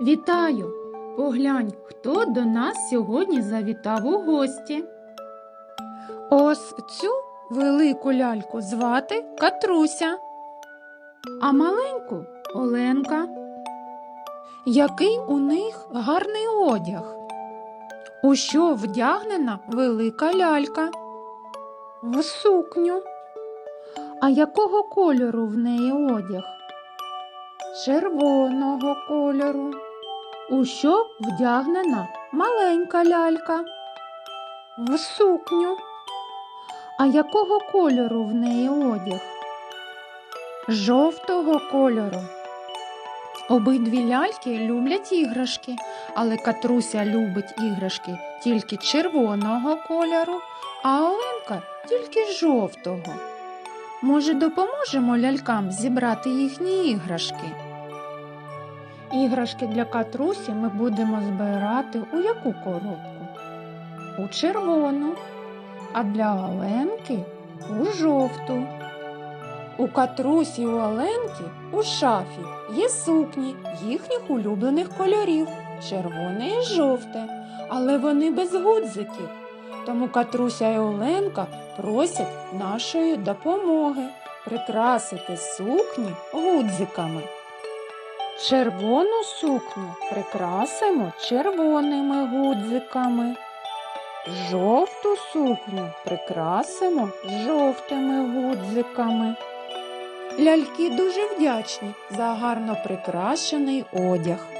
Вітаю! Поглянь, хто до нас сьогодні завітав у гості. Ось цю велику ляльку звати Катруся, а маленьку Оленка. Який у них гарний одяг? У що вдягнена велика лялька? В сукню. А якого кольору в неї одяг? Червоного кольору. У що вдягнена маленька лялька? В сукню. А якого кольору в неї одяг? Жовтого кольору. Обидві ляльки люблять іграшки, але Катруся любить іграшки тільки червоного кольору, а Оленка тільки жовтого. Може, допоможемо лялькам зібрати їхні іграшки? Іграшки для Катрусі ми будемо збирати у яку коробку? У червону, а для Оленки у жовту. У Катрусі у Оленки у шафі є сукні їхніх улюблених кольорів червоне і жовте, але вони без гудзиків. Тому Катруся і Оленка просять нашої допомоги прикрасити сукні гудзиками. Червону сукню прикрасимо червоними гудзиками. Жовту сукню прикрасимо жовтими гудзиками. Ляльки дуже вдячні за гарно прикрашений одяг.